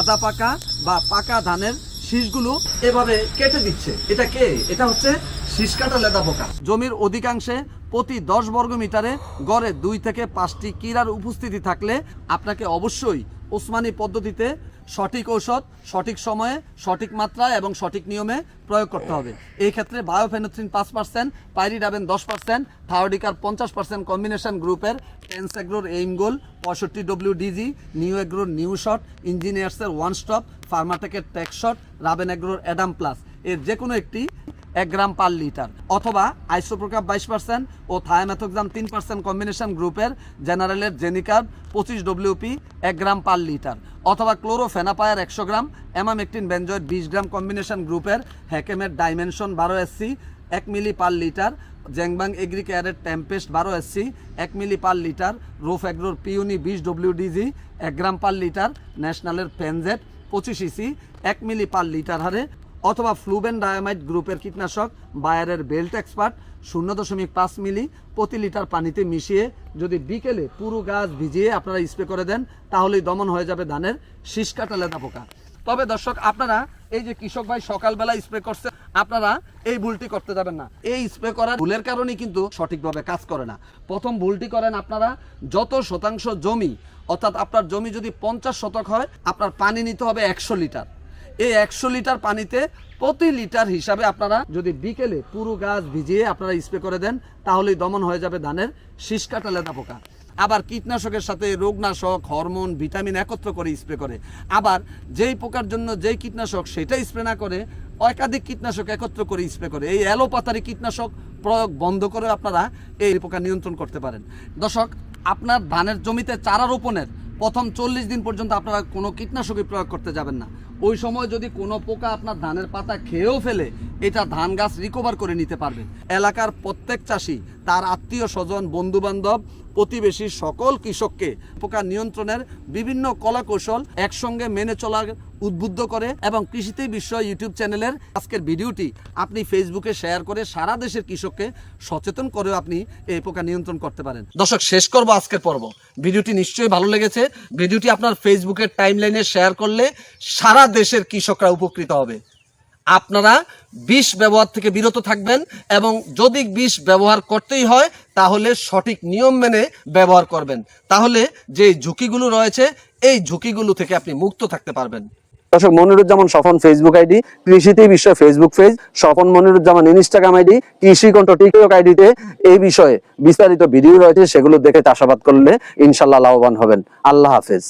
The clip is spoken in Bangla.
আদা পাকা বা পাকা ধানের শীষগুলো এভাবে কেটে দিচ্ছে। এটা কে? এটা হচ্ছে শীষ কাটা লেদা পোকা। জমির অধিকাংশে প্রতি দশ বর্গ মিটারে গড়ে দুই থেকে পাঁচটি কিরার উপস্থিতি থাকলে আপনাকে অবশ্যই ওসমানী পদ্ধতিতে সঠিক ঔষধ, সঠিক সময়ে, সঠিক মাত্রায় এবং সঠিক নিয়মে প্রয়োগ করতে হবে। এই ক্ষেত্রে বায়োফেনোথ্রিন পাঁচ পার্সেন্ট পাইরিডাবেন দশ পার্সেন্ট থায়োডিকার পঞ্চাশ পার্সেন্ট কম্বিনেশন গ্রুপের টেন্সেগ্রোর এইমগোল, পঁয়ষট্টি ডব্লিউ ডিজি নিউ এগ্রোর নিউ শট ইঞ্জিনিয়ার্সের ওয়ান স্টপ ফার্মাটেকের টেক শট রাবেন এগ্রোর অ্যাডাম প্লাস। এর যে কোনো একটি এক গ্রাম পার লিটার অথবা আইসোপ্রোকাপ বাইশ পার্সেন্ট ও থায়ামেথোক্সাম তিন পার্সেন্ট কম্বিনেশন গ্রুপের জেনারেলের জেনিকার পঁচিশ ডব্লিউপি এক গ্রাম পার লিটার অথবা ক্লোরোফেনাপায়ার একশো গ্রাম, অ্যামামেকটিন বেঞ্জয়েড বিশ গ্রাম কম্বিনেশন গ্রুপের হ্যাকেমের ডাইমেনশন বারো এসসি এক মিলি পার লিটার জ্যাংবাং এগ্রি কেয়ারের টেম্পেস্ট বারো এসসি এক মিলি পার লিটার, রোফ এগ্রোর পিউনি বিশ ডব্লিউডিজি এক গ্রাম পার লিটার, ন্যাশনালের পেনজেট পঁচিশ ইসি এক মিলি পার লিটার হারে অথবা ফ্লুবেন ডায়ামাইট গ্রুপের কীটনাশক, বায়ারের বেল্ট এক্সপার্ট শূন্য দশমিক পাঁচ মিলি প্রতি লিটার পানিতে মিশিয়ে যদি বিকেলে পুরো গাছ ভিজিয়ে আপনারা স্প্রে করে দেন, তাহলেই দমন হয়ে যাবে ধানের শীষ কাটা লেদা পোকা। তবে দর্শক, আপনারা এই যে কৃষক ভাই সকালবেলা স্প্রে করছে, আপনারা এই ভুলটি করতে যাবেন না। এই স্প্রে করার ভুলের কারণেই কিন্তু সঠিকভাবে কাজ করে না। প্রথম ভুলটি করেন আপনারা, যত শতাংশ জমি, অর্থাৎ আপনার জমি যদি পঞ্চাশ শতক হয়, আপনার পানি নিতে হবে একশো লিটার। এই একশো লিটার পানিতে প্রতি লিটার হিসাবে আপনারা যদি বিকেলে পুরো গাছ ভিজিয়ে আপনারা স্প্রে করে দেন, তাহলেই দমন হয়ে যাবে ধানের শীষ কাটা লেদা পোকা। আবার কীটনাশকের সাথে রোগনাশক, হরমোন, ভিটামিন একত্র করে স্প্রে করে। আবার যেই পোকার জন্য যেই কীটনাশক সেটা স্প্রে না করে, একাধিক কীটনাশক একত্র করে স্প্রে করে। এই অ্যালোপাতারি কীটনাশক প্রয়োগ বন্ধ করে আপনারা এই পোকা নিয়ন্ত্রণ করতে পারেন। দর্শক, আপনার ধানের জমিতে চারা রোপণের প্রথম চল্লিশ দিন পর্যন্ত আপনারা কোনো কীটনাশকই প্রয়োগ করতে যাবেন না। ওই সময় যদি কোনো পোকা আপনার ধানের পাতা খেয়েও ফেলে, এটা ধান গাছ রিকভার করে নিতে পারবে। এলাকার প্রত্যেক চাষি, তার আত্মীয় স্বজন বন্ধু বান্ধব প্রতিবেশী সকল কৃষককে পোকা নিয়ন্ত্রণের বিভিন্ন কলা কৌশল একসঙ্গে মেনে চলার উদ্বুদ্ধ করে এবং কৃষিতে বিশ্ব ইউটিউব চ্যানেলের আজকের ভিডিওটি আপনি ফেসবুকে শেয়ার করে সারা দেশের কৃষককে সচেতন করেও আপনি এই পোকা নিয়ন্ত্রণ করতে পারেন। দর্শক, শেষ করব আজকের পর্ব। ভিডিওটি নিশ্চয়ই ভালো লেগেছে। ভিডিওটি আপনার ফেসবুকের টাইমলাইনে শেয়ার করলে সারা দেশের কৃষকরা উপকৃত হবে। আপনারা বিষ ব্যবহার থেকে বিরত থাকবেন এবং যদি বিষ ব্যবহার করতেই হয়, তাহলে সঠিক নিয়ম মেনে ব্যবহার করবেন। তাহলে যে ঝুঁকিগুলো রয়েছে, এই ঝুঁকিগুলো থেকে আপনি মুক্ত থাকতে পারবেন। দর্শক, মনিরুজ্জামান স্বপন ফেসবুক আইডি কৃষিতে বিশ্ব Facebook page Swapan Moniruzzaman Instagram ID Krishi Kantha TikTok আইডিতে এই বিষয়ে বিস্তারিত ভিডিও রয়েছে, সেগুলো দেখে চাষাবাদ করলে ইনশাল্লাহ লাভবান হবেন। আল্লাহ হাফেজ।